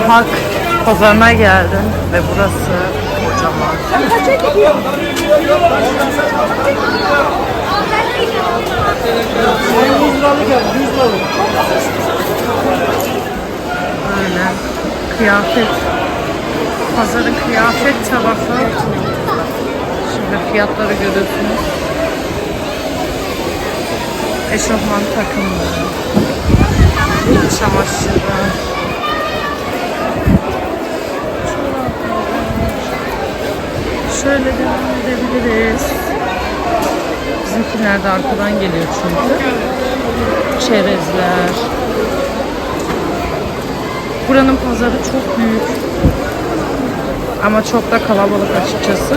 Halk Pazarına geldim ve burası kocaman. Böyle kıyafet, pazarın kıyafet tarafı. Şimdi fiyatları görüyorsunuz. Eşofman takımları, çamaşırı. Şöyle devam edebiliriz. Bizimkiler de arkadan geliyor çünkü. Çerezler. Buranın pazarı çok büyük. Ama çok da kalabalık açıkçası.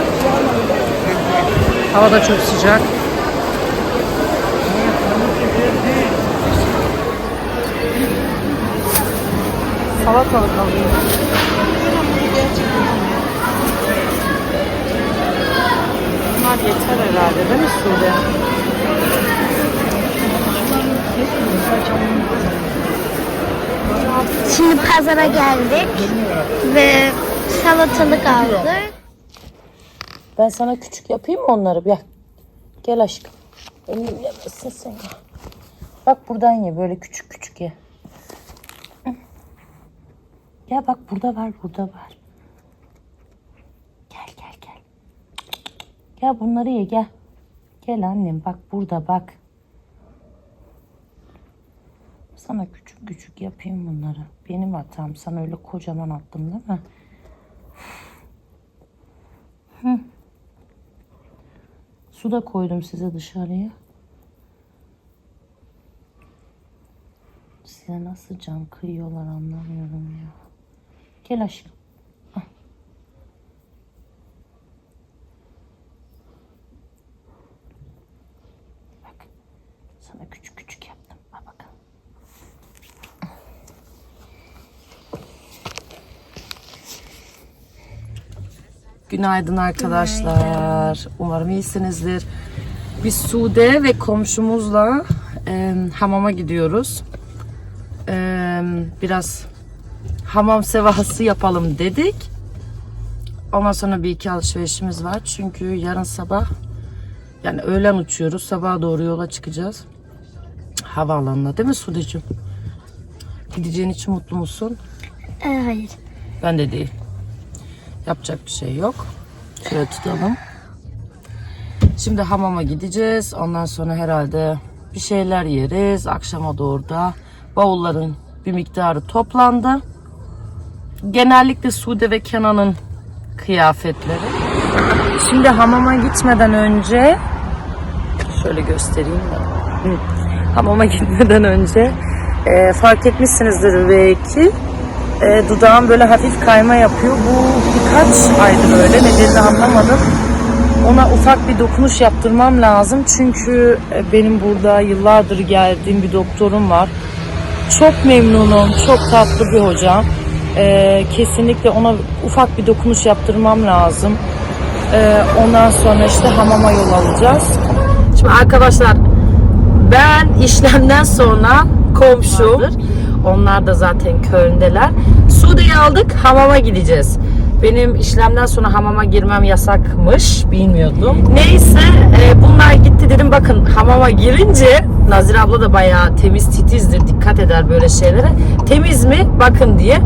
Hava da çok sıcak. Salatalık alayım. Bunlar yeter herhalde değil mi Sude? Şimdi pazara geldik ve salatalık aldık. Ben sana küçük yapayım mı onları? Gel. Gel aşkım. Elim yemesin sen ya. Bak buradan ye. Böyle küçük küçük ye. Gel bak burada var. Burada var. Gel gel gel. Gel bunları ye gel. Gel annem bak burada bak. Sana küçük küçük yapayım bunları. Benim hatam. Sana öyle kocaman attım değil mi? Su da koydum size dışarıya. Size nasıl can kıyıyorlar anlamıyorum ya. Gel aşkım. Al. Bak. Sana küçük küçük yaptım. Al bakalım. Günaydın arkadaşlar. Umarım iyisinizdir. Biz Sude ve komşumuzla e, hamama gidiyoruz. E, biraz hamam sevası yapalım dedik. Ondan sonra bir iki alışverişimiz var. Çünkü yarın sabah yani öğlen uçuyoruz. Sabaha doğru yola çıkacağız. Havaalanına değil mi Sude'cim? Gideceğin için mutlu musun? Ee, hayır. Ben de değil. Yapacak bir şey yok. Şöyle tutalım. Şimdi hamama gideceğiz. Ondan sonra herhalde bir şeyler yeriz. Akşama doğru da bavulların bir miktarı toplandı. Genellikle Sude ve Kenan'ın kıyafetleri. Şimdi hamama gitmeden önce şöyle göstereyim de. Hamama gitmeden önce e, fark etmişsinizdir belki e, dudağım böyle hafif kayma yapıyor. Bu birkaç aydır öyle nedenini anlamadım. Ona ufak bir dokunuş yaptırmam lazım. Çünkü e, benim burada yıllardır geldiğim bir doktorum var. Çok memnunum. Çok tatlı bir hocam. E, kesinlikle ona ufak bir dokunuş yaptırmam lazım. E, ondan sonra işte hamama yol alacağız. Şimdi arkadaşlar ben işlemden sonra komşum onlar da zaten Köln'deler. Sude'yi aldık hamama gideceğiz. Benim işlemden sonra hamama girmem yasakmış. Bilmiyordum. Neyse e, bunlar gitti dedim bakın hamama girince Nazir abla da bayağı temiz titizdir. Dikkat eder böyle şeylere. Temiz mi? Bakın diye.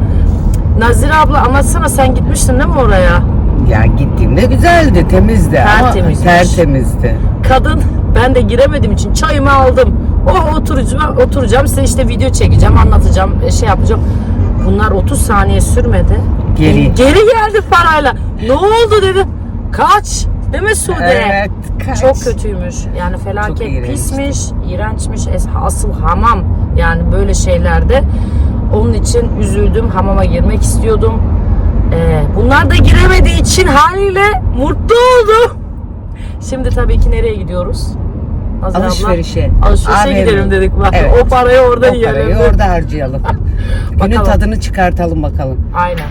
Nazir abla anlatsana sen gitmiştin değil mi oraya? Ya gittiğimde güzeldi, temizdi Tertemizmiş. ama tertemizdi. kadın ben de giremediğim için çayımı aldım. O oturacağım, oturacağım size işte video çekeceğim, anlatacağım, e, şey yapacağım. Bunlar 30 saniye sürmedi. Geri. Geri geldi parayla. Ne oldu dedi. Kaç. Değil mi Sude? Evet, kaç. Çok kötüymüş. Yani felaket iğrençti. pismiş, iğrençmiş. Asıl hamam yani böyle şeylerde. Onun için üzüldüm. Hamama girmek istiyordum. Ee, bunlar da giremediği için haliyle mutlu oldum. Şimdi tabii ki nereye gidiyoruz? Nazire abla? Alışverişe. Alışverişe AVM. gidelim dedik. Bak, Evet. O parayı orada O yiyelim. parayı orada harcayalım. Günün tadını çıkartalım bakalım. Aynen.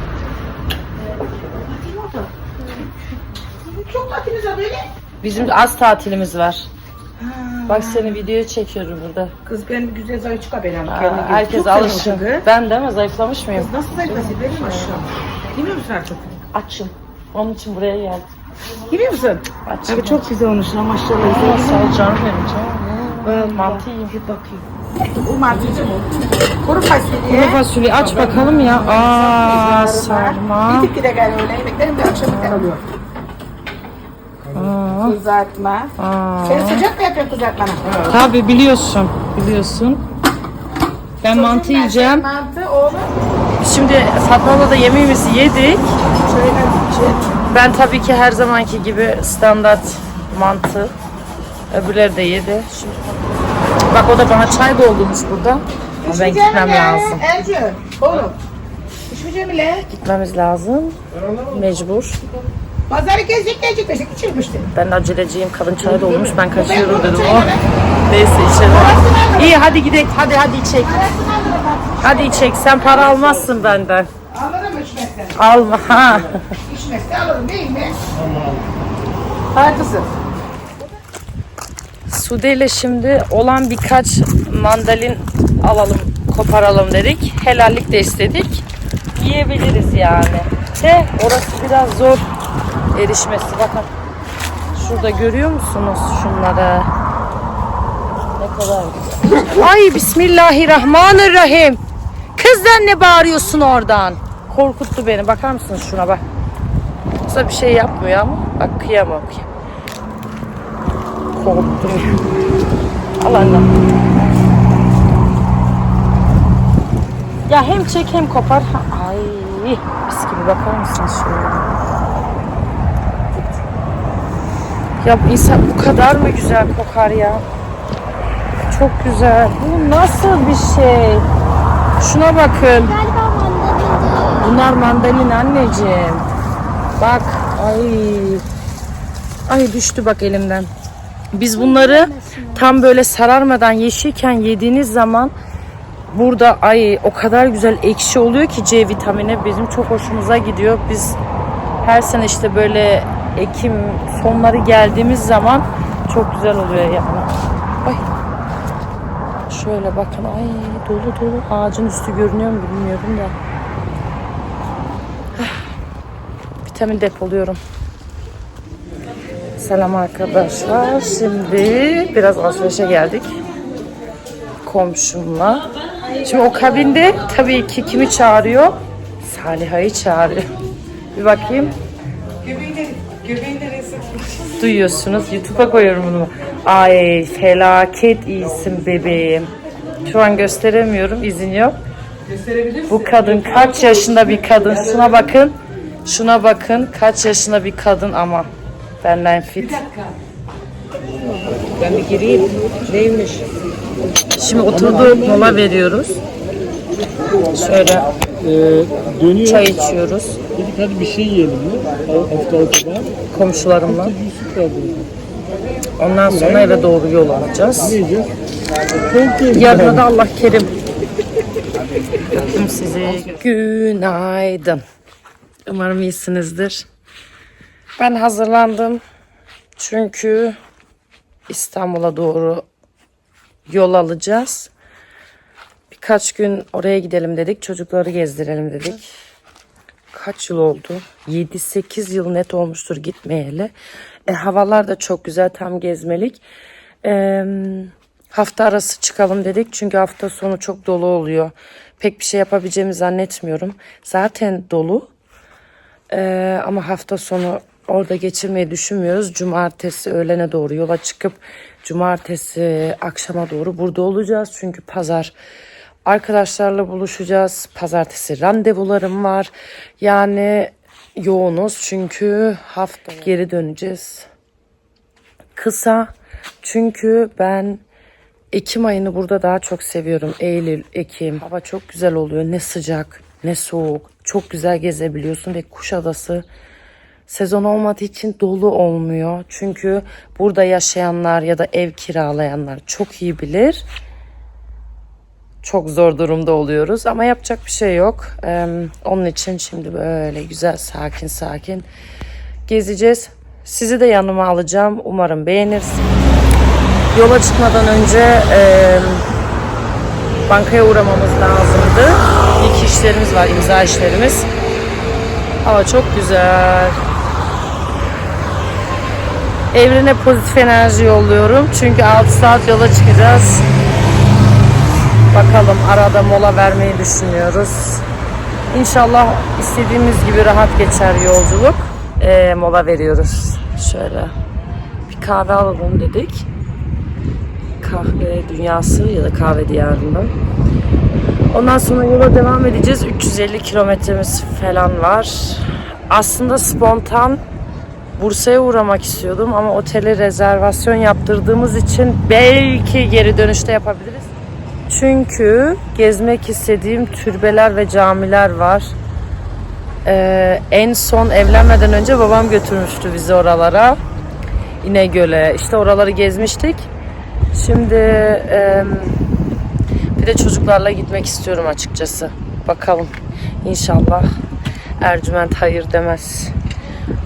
Bizim az tatilimiz var. Bak seni videoya çekiyorum burada. Kız benim güzel zayıf. Aa, herkes alışın. Ben de mi zayıflamış mıyım? Nasıl zayıflasın benim aşağı? Yemiyor musun artık? Açım. Onun için buraya geldim. Yemiyor musun? Açım. Abi çok güzel olmuş ya maşallah. Aa, Sağ ol canım benim canım. Mantı yiyeyim. Bir bakayım. Bu mantıcı mı? Kuru fasulye. Kuru fasulye aç bakalım ya. Aa sarma. Bir tip de gel öyle yemeklerim de akşam kalıyor. Kızartma. Aa. Sen sıcak mı yapıyorsun kızartmanı? Tabii biliyorsun. Biliyorsun. Ben mantı yiyeceğim. Mantı oğlum. Şimdi Fatma'la da yemeğimizi yedik. Ben tabii ki her zamanki gibi standart mantı. Öbürleri de yedi. Şimdi... Bak o da bana çay doldurmuş burada. Ama ben gitmem lazım. Ercü. Oğlum. İşmi Cemile. Gitmemiz lazım. Mecbur. Pazarı gezecek gelecek desek içirmişti. Ben aceleciyim. Kadın çay doldurmuş. Ben kaçıyorum dedim. Oh. Neyse içelim. İyi hadi gidelim. Hadi hadi içek. Hadi içek. Sen para almazsın benden. İçmekten. Alma. Ha. İçmekten alırım değil mi? Hay kızım. Sude ile şimdi olan birkaç mandalin alalım, koparalım dedik. Helallik de istedik. Yiyebiliriz yani. De orası biraz zor erişmesi. Bakın şurada görüyor musunuz şunları? Ne kadar güzel. Ay Bismillahirrahmanirrahim. Kızdan ne bağırıyorsun oradan? Korkuttu beni. Bakar mısınız şuna bak. Yoksa bir şey yapmıyor ama. Bak kıyamam. Korktum. Al. Ya hem çek hem kopar. Ay mis gibi bakar mısınız şöyle? Ya insan bu kadar mı güzel kokar ya? Çok güzel. Bu nasıl bir şey? Şuna bakın. Galiba. Bunlar mandalina anneciğim. Bak. Ay. Ay düştü bak elimden. Biz bunları tam böyle sararmadan yeşilken yediğiniz zaman burada ay o kadar güzel ekşi oluyor ki C vitamini bizim çok hoşumuza gidiyor. Biz her sene işte böyle Ekim sonları geldiğimiz zaman çok güzel oluyor yani. Ay. Şöyle bakın ay dolu dolu ağacın üstü görünüyor mu bilmiyorum da. Vitamin depoluyorum. Selam arkadaşlar. Şimdi biraz alışverişe geldik. Komşumla. Şimdi o kabinde tabii ki kimi çağırıyor? Saliha'yı çağırıyor. Bir bakayım. Duyuyorsunuz. YouTube'a koyuyorum bunu. Ay felaket iyisin bebeğim. Şu an gösteremiyorum. izin yok. Bu kadın kaç yaşında bir kadın. Şuna bakın. Şuna bakın. Kaç yaşında bir kadın ama. Benden fit. Ben bir gireyim. Neymiş? Şimdi oturduk mola veriyoruz. Şöyle Ee, dönüyor. çay içiyoruz. Dedik hadi bir şey yiyelim mi? Hafta ortada. Komşularımla. Ondan sonra eve doğru yol alacağız. Yarına da Allah kerim. Öptüm sizi. Günaydın. Umarım iyisinizdir. Ben hazırlandım. Çünkü İstanbul'a doğru yol alacağız. Birkaç gün oraya gidelim dedik. Çocukları gezdirelim dedik. Kaç yıl oldu? 7-8 yıl net olmuştur gitmeyeli. E, havalar da çok güzel tam gezmelik. Eee hafta arası çıkalım dedik. Çünkü hafta sonu çok dolu oluyor. Pek bir şey yapabileceğimi zannetmiyorum. Zaten dolu. Ee, ama hafta sonu orada geçirmeyi düşünmüyoruz. Cumartesi öğlene doğru yola çıkıp cumartesi akşama doğru burada olacağız. Çünkü pazar arkadaşlarla buluşacağız. Pazartesi randevularım var. Yani yoğunuz çünkü hafta geri döneceğiz. Kısa çünkü ben Ekim ayını burada daha çok seviyorum. Eylül, Ekim. Hava çok güzel oluyor. Ne sıcak, ne soğuk. Çok güzel gezebiliyorsun ve Kuşadası sezon olmadığı için dolu olmuyor. Çünkü burada yaşayanlar ya da ev kiralayanlar çok iyi bilir. Çok zor durumda oluyoruz ama yapacak bir şey yok. Ee, onun için şimdi böyle güzel sakin sakin gezeceğiz. Sizi de yanıma alacağım. Umarım beğenirsiniz. yola çıkmadan önce e, bankaya uğramamız lazımdı. İlk işlerimiz var, imza işlerimiz. Hava çok güzel. Evrene pozitif enerji yolluyorum. Çünkü 6 saat yola çıkacağız. Bakalım arada mola vermeyi düşünüyoruz. İnşallah istediğimiz gibi rahat geçer yolculuk. Ee, mola veriyoruz. Şöyle bir kahve alalım dedik. Kahve dünyası ya da kahve diyarından. Ondan sonra yola devam edeceğiz. 350 kilometremiz falan var. Aslında spontan Bursa'ya uğramak istiyordum ama otele rezervasyon yaptırdığımız için belki geri dönüşte yapabiliriz. Çünkü gezmek istediğim türbeler ve camiler var. Ee, en son evlenmeden önce babam götürmüştü bizi oralara. İnegöl'e. İşte oraları gezmiştik. Şimdi em, bir de çocuklarla gitmek istiyorum açıkçası. Bakalım. İnşallah Ercüment hayır demez.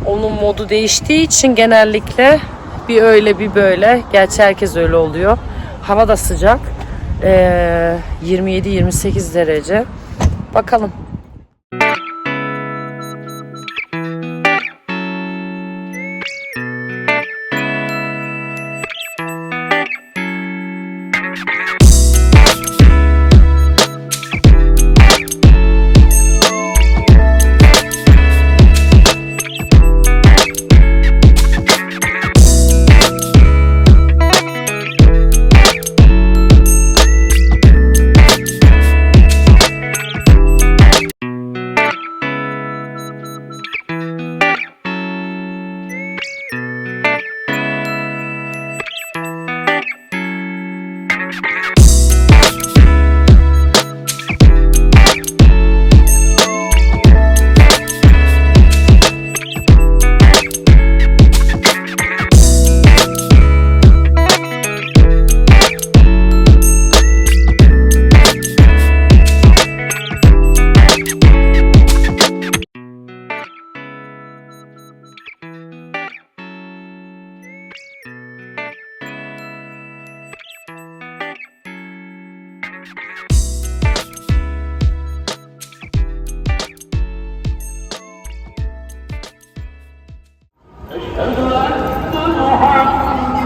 Onun modu değiştiği için genellikle bir öyle bir böyle. Gerçi herkes öyle oluyor. Hava da sıcak. Ee, 27-28 derece. Bakalım.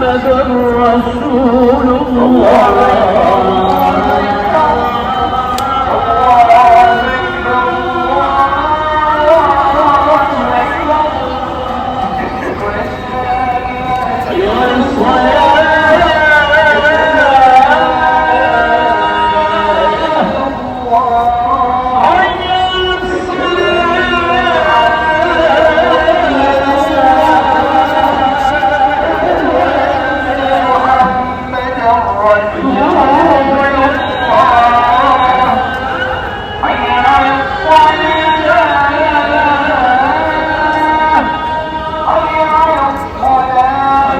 محمد رسول الله.